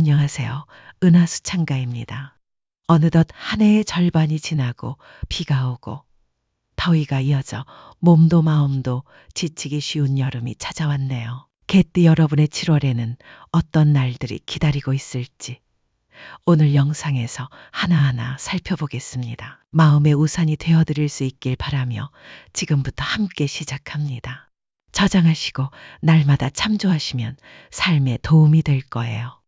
안녕하세요. 은하수 창가입니다. 어느덧 한 해의 절반이 지나고 비가 오고 더위가 이어져 몸도 마음도 지치기 쉬운 여름이 찾아왔네요. 개띠 여러분의 7월에는 어떤 날들이 기다리고 있을지 오늘 영상에서 하나하나 살펴보겠습니다. 마음의 우산이 되어드릴 수 있길 바라며 지금부터 함께 시작합니다. 저장하시고 날마다 참조하시면 삶에 도움이 될 거예요.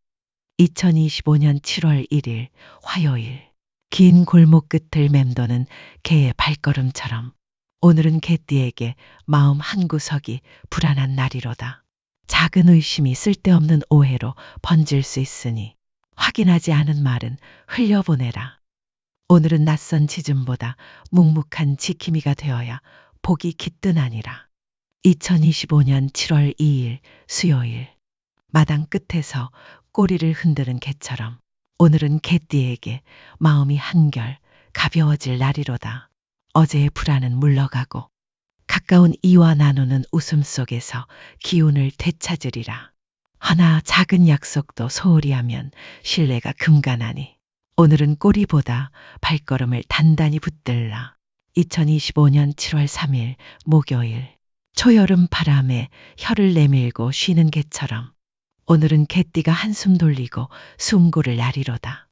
2025년 7월 1일 화요일 긴 골목 끝을 맴도는 개의 발걸음처럼 오늘은 개띠에게 마음 한구석이 불안한 날이로다. 작은 의심이 쓸데없는 오해로 번질 수 있으니 확인하지 않은 말은 흘려보내라. 오늘은 낯선 지즘보다 묵묵한 지킴이가 되어야 복이 깃든하니라. 2025년 7월 2일 수요일 마당 끝에서 꼬리를 흔드는 개처럼 오늘은 개띠에게 마음이 한결 가벼워질 날이로다. 어제의 불안은 물러가고 가까운 이와 나누는 웃음 속에서 기운을 되찾으리라. 하나 작은 약속도 소홀히 하면 신뢰가 금간하니 오늘은 꼬리보다 발걸음을 단단히 붙들라. 2025년 7월 3일 목요일 초여름 바람에 혀를 내밀고 쉬는 개처럼 오늘은 개띠가 한숨 돌리고 숨고를 나리로다.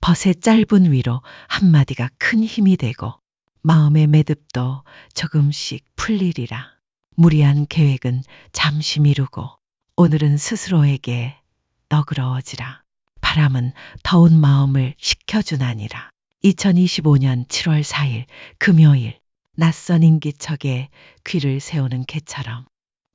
벗의 짧은 위로 한마디가 큰 힘이 되고 마음의 매듭도 조금씩 풀리리라. 무리한 계획은 잠시 미루고 오늘은 스스로에게 너그러워지라. 바람은 더운 마음을 식혀주나니라. 2025년 7월 4일 금요일 낯선 인기척에 귀를 세우는 개처럼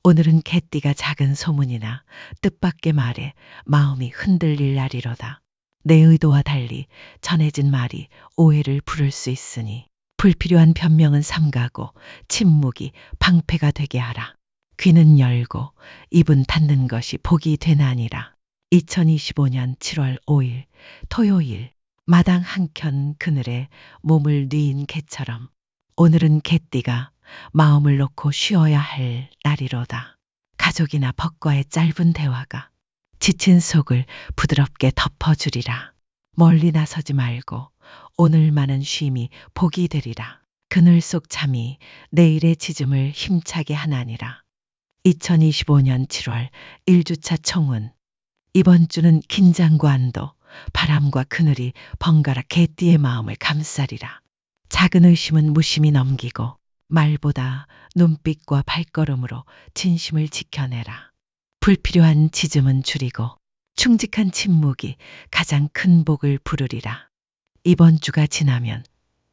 오늘은 개띠가 작은 소문이나 뜻밖의 말에 마음이 흔들릴 날이로다. 내 의도와 달리 전해진 말이 오해를 부를 수 있으니 불필요한 변명은 삼가고 침묵이 방패가 되게 하라. 귀는 열고 입은 닫는 것이 복이 되나니라. 2025년 7월 5일 토요일 마당 한켠 그늘에 몸을 뉘인 개처럼 오늘은 개띠가 마음을 놓고 쉬어야 할 날이로다. 가족이나 벗과의 짧은 대화가 지친 속을 부드럽게 덮어주리라. 멀리 나서지 말고 오늘만은 쉼이 복이 되리라. 그늘 속 잠이 내일의 지짐을 힘차게 하나니라. 2025년 7월 1주차 청운. 이번 주는 긴장과 안도, 바람과 그늘이 번갈아 개띠의 마음을 감싸리라. 작은 의심은 무심히 넘기고 말보다 눈빛과 발걸음으로 진심을 지켜내라. 불필요한 지즘은 줄이고 충직한 침묵이 가장 큰 복을 부르리라. 이번 주가 지나면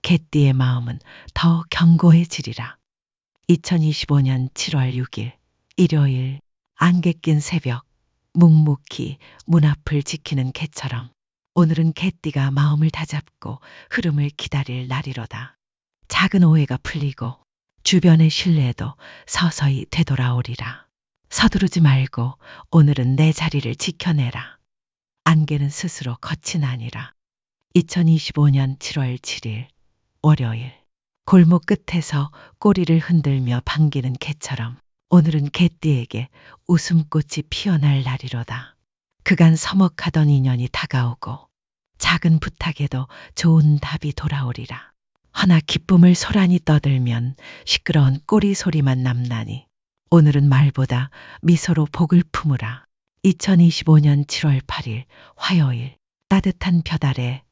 개띠의 마음은 더 견고해지리라. 2025년 7월 6일 일요일 안개 낀 새벽 묵묵히 문 앞을 지키는 개처럼 오늘은 개띠가 마음을 다잡고 흐름을 기다릴 날이로다. 작은 오해가 풀리고 주변의 신뢰도 서서히 되돌아오리라. 서두르지 말고 오늘은 내 자리를 지켜내라. 안개는 스스로 거친 아니라. 2025년 7월 7일 월요일 골목 끝에서 꼬리를 흔들며 반기는 개처럼 오늘은 개띠에게 웃음꽃이 피어날 날이로다. 그간 서먹하던 인연이 다가오고 작은 부탁에도 좋은 답이 돌아오리라. 허나 기쁨을 소란히 떠들면 시끄러운 꼬리 소리만 남나니 오늘은 말보다 미소로 복을 품으라. 2025년 7월 8일 화요일 따뜻한 볕 아래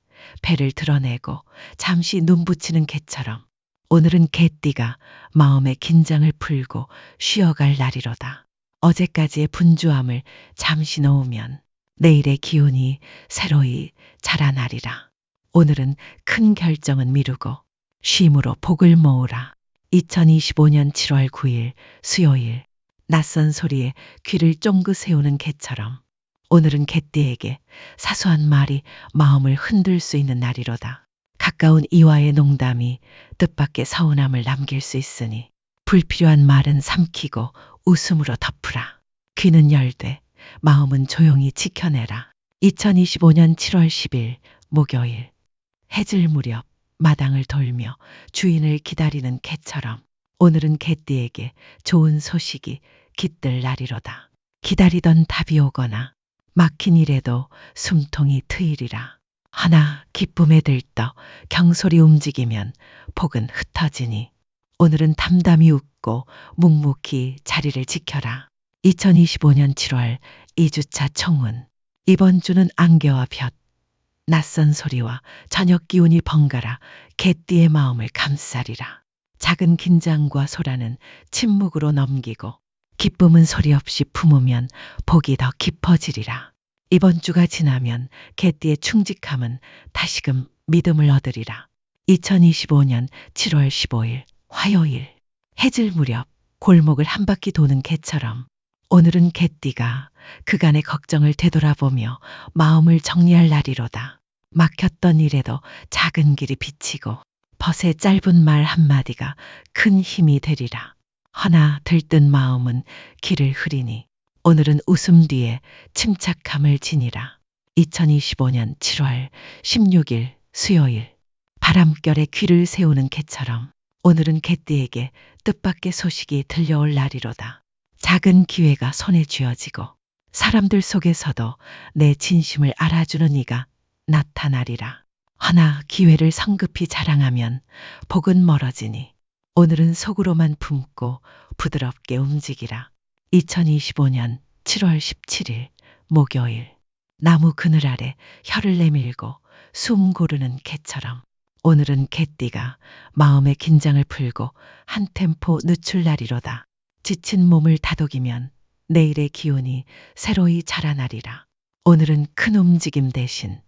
배를 드러내고 잠시 눈 붙이는 개처럼 오늘은 개띠가 마음의 긴장을 풀고 쉬어갈 날이로다. 어제까지의 분주함을 잠시 놓으면 내일의 기운이 새로이 자라나리라. 오늘은 큰 결정은 미루고 쉼으로 복을 모으라. 2025년 7월 9일 수요일 낯선 소리에 귀를 쫑긋 세우는 개처럼 오늘은 개띠에게 사소한 말이 마음을 흔들 수 있는 날이로다. 가까운 이와의 농담이 뜻밖의 서운함을 남길 수 있으니 불필요한 말은 삼키고 웃음으로 덮으라. 귀는 열되 마음은 조용히 지켜내라. 2025년 7월 10일 목요일 해질 무렵 마당을 돌며 주인을 기다리는 개처럼 오늘은 개띠에게 좋은 소식이 깃들 날이로다. 기다리던 답이 오거나 막힌 일에도 숨통이 트이리라. 하나 기쁨에 들떠 경솔이 움직이면 복은 흩어지니 오늘은 담담히 웃고 묵묵히 자리를 지켜라. 2025년 7월 2주차 청운 이번 주는 안개와 볕 낯선 소리와 저녁 기운이 번갈아 개띠의 마음을 감싸리라. 작은 긴장과 소라는 침묵으로 넘기고 기쁨은 소리 없이 품으면 복이 더 깊어지리라. 이번 주가 지나면 개띠의 충직함은 다시금 믿음을 얻으리라. 2025년 7월 15일 화요일 해질 무렵 골목을 한 바퀴 도는 개처럼 오늘은 개띠가 그간의 걱정을 되돌아보며 마음을 정리할 날이로다. 막혔던 일에도 작은 길이 비치고 벗의 짧은 말 한마디가 큰 힘이 되리라. 허나 들뜬 마음은 길을 흐리니 오늘은 웃음 뒤에 침착함을 지니라. 2025년 7월 16일 수요일 바람결에 귀를 세우는 개처럼 오늘은 개띠에게 뜻밖의 소식이 들려올 날이로다. 작은 기회가 손에 쥐어지고 사람들 속에서도 내 진심을 알아주는 이가 나타나리라. 허나 기회를 성급히 자랑하면 복은 멀어지니 오늘은 속으로만 품고 부드럽게 움직이라. 2025년 7월 17일 목요일 나무 그늘 아래 혀를 내밀고 숨 고르는 개처럼 오늘은 개띠가 마음의 긴장을 풀고 한 템포 늦출 날이로다. 지친 몸을 다독이면 내일의 기운이 새로이 자라나리라. 오늘은 큰 움직임 대신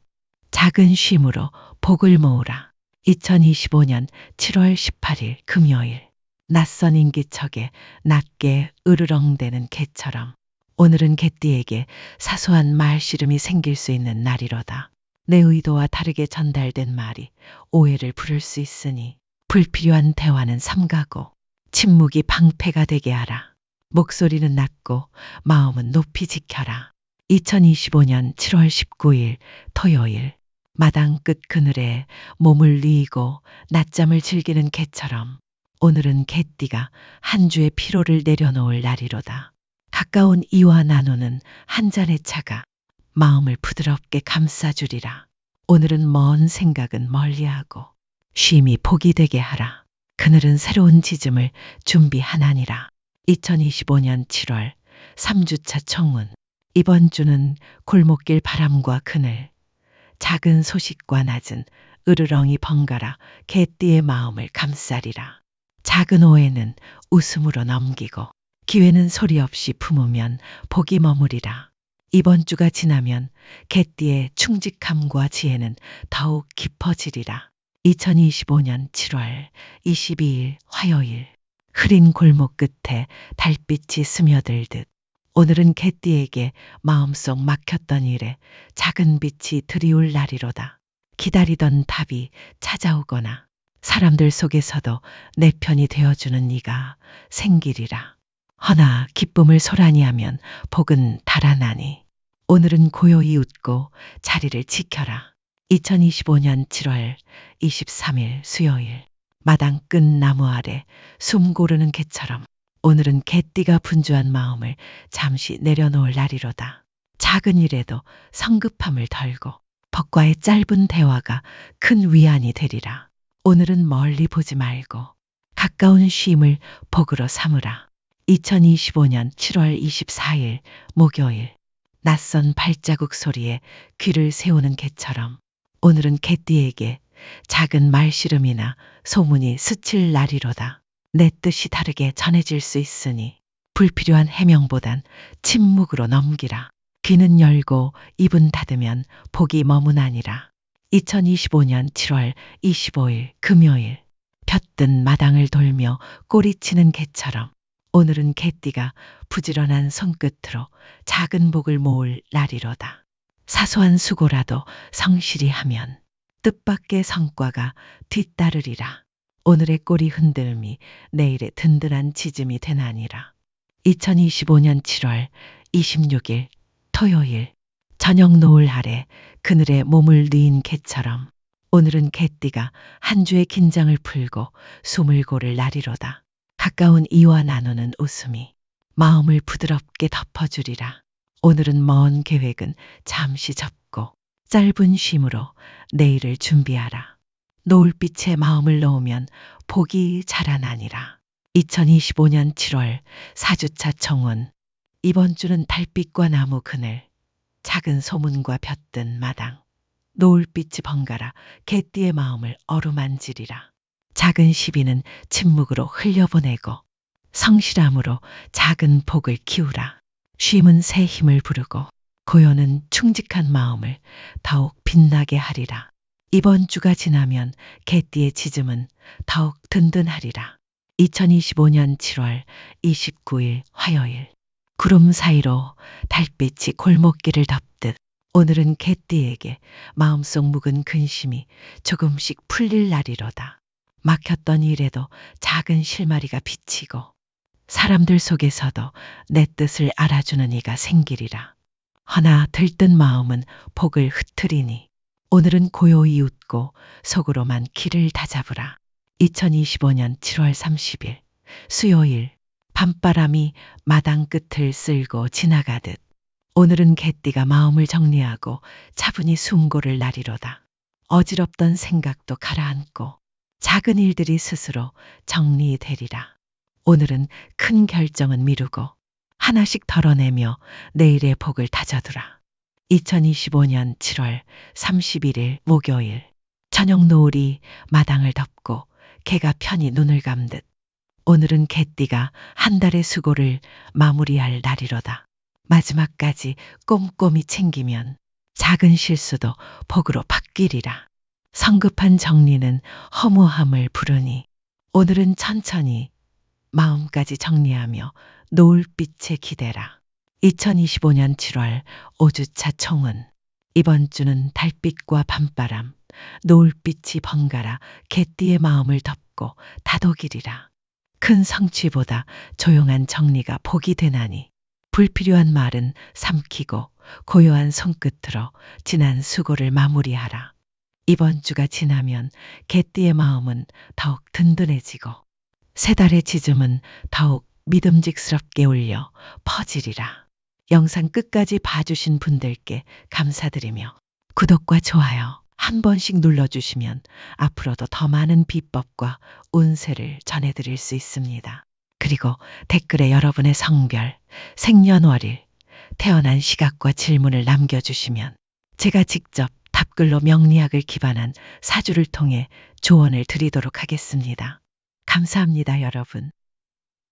작은 쉼으로 복을 모으라. 2025년 7월 18일 금요일 낯선 인기척에 낮게 으르렁대는 개처럼 오늘은 개띠에게 사소한 말씨름이 생길 수 있는 날이로다. 내 의도와 다르게 전달된 말이 오해를 부를 수 있으니 불필요한 대화는 삼가고 침묵이 방패가 되게 하라. 목소리는 낮고 마음은 높이 지켜라. 2025년 7월 19일 토요일 마당 끝 그늘에 몸을 뉘고 낮잠을 즐기는 개처럼 오늘은 개띠가 한 주의 피로를 내려놓을 날이로다. 가까운 이와 나누는 한 잔의 차가 마음을 부드럽게 감싸주리라. 오늘은 먼 생각은 멀리하고 쉼이 복이 되게 하라. 그늘은 새로운 지즘을 준비하나니라. 2025년 7월 3주차 청운 이번 주는 골목길 바람과 그늘 작은 소식과 낮은 으르렁이 번갈아 개띠의 마음을 감싸리라. 작은 오해는 웃음으로 넘기고 기회는 소리 없이 품으면 복이 머무리라. 이번 주가 지나면 개띠의 충직함과 지혜는 더욱 깊어지리라. 2025년 7월 22일 화요일 흐린 골목 끝에 달빛이 스며들듯 오늘은 개띠에게 마음속 막혔던 일에 작은 빛이 드리울 날이로다. 기다리던 답이 찾아오거나 사람들 속에서도 내 편이 되어주는 네가 생기리라. 허나 기쁨을 소란히 하면 복은 달아나니 오늘은 고요히 웃고 자리를 지켜라. 2025년 7월 23일 수요일 마당 끝 나무 아래 숨 고르는 개처럼 오늘은 개띠가 분주한 마음을 잠시 내려놓을 날이로다. 작은 일에도 성급함을 덜고 법과의 짧은 대화가 큰 위안이 되리라. 오늘은 멀리 보지 말고 가까운 쉼을 복으로 삼으라. 2025년 7월 24일 목요일 낯선 발자국 소리에 귀를 세우는 개처럼 오늘은 개띠에게 작은 말씨름이나 소문이 스칠 날이로다. 내 뜻이 다르게 전해질 수 있으니 불필요한 해명보단 침묵으로 넘기라. 귀는 열고 입은 닫으면 복이 머무나니라. 2025년 7월 25일 금요일 볕든 마당을 돌며 꼬리치는 개처럼 오늘은 개띠가 부지런한 손끝으로 작은 복을 모을 날이로다. 사소한 수고라도 성실히 하면 뜻밖의 성과가 뒤따르리라. 오늘의 꼬리 흔들음이 내일의 든든한 지짐이 되나니라. 2025년 7월 26일 토요일 저녁 노을 아래 그늘에 몸을 뉘인 개처럼 오늘은 개띠가 한 주의 긴장을 풀고 숨을 고를 날이로다. 가까운 이와 나누는 웃음이 마음을 부드럽게 덮어주리라. 오늘은 먼 계획은 잠시 접고 짧은 쉼으로 내일을 준비하라. 노을빛에 마음을 놓으면 복이 자라나니라. 2025년 7월 4주차 청원. 이번 주는 달빛과 나무 그늘, 작은 소문과 볕든 마당, 노을빛이 번갈아 개띠의 마음을 어루만지리라. 작은 시비는 침묵으로 흘려보내고 성실함으로 작은 복을 키우라. 쉼은 새 힘을 부르고 고요는 충직한 마음을 더욱 빛나게 하리라. 이번 주가 지나면 개띠의 지즘은 더욱 든든하리라. 2025년 7월 29일 화요일 구름 사이로 달빛이 골목길을 덮듯 오늘은 개띠에게 마음속 묵은 근심이 조금씩 풀릴 날이로다. 막혔던 일에도 작은 실마리가 비치고 사람들 속에서도 내 뜻을 알아주는 이가 생기리라. 허나 들뜬 마음은 복을 흩트리니 오늘은 고요히 웃고 속으로만 길을 다잡으라. 2025년 7월 30일 수요일 밤바람이 마당 끝을 쓸고 지나가듯 오늘은 개띠가 마음을 정리하고 차분히 숨고를 날이로다. 어지럽던 생각도 가라앉고 작은 일들이 스스로 정리되리라. 오늘은 큰 결정은 미루고 하나씩 덜어내며 내일의 복을 다져두라. 2025년 7월 31일 목요일 저녁 노을이 마당을 덮고 개가 편히 눈을 감듯 오늘은 개띠가 한 달의 수고를 마무리할 날이로다. 마지막까지 꼼꼼히 챙기면 작은 실수도 복으로 바뀌리라. 성급한 정리는 허무함을 부르니 오늘은 천천히 마음까지 정리하며 노을빛에 기대라. 2025년 7월 5주차 총은 이번 주는 달빛과 밤바람, 노을빛이 번갈아 개띠의 마음을 덮고 다독이리라. 큰 성취보다 조용한 정리가 복이 되나니 불필요한 말은 삼키고 고요한 손끝으로 지난 수고를 마무리하라. 이번 주가 지나면 개띠의 마음은 더욱 든든해지고 세 달의 지즘은 더욱 믿음직스럽게 울려 퍼지리라. 영상 끝까지 봐주신 분들께 감사드리며 구독과 좋아요 한 번씩 눌러주시면 앞으로도 더 많은 비법과 운세를 전해드릴 수 있습니다. 그리고 댓글에 여러분의 성별, 생년월일, 태어난 시각과 질문을 남겨주시면 제가 직접 답글로 명리학을 기반한 사주를 통해 조언을 드리도록 하겠습니다. 감사합니다, 여러분.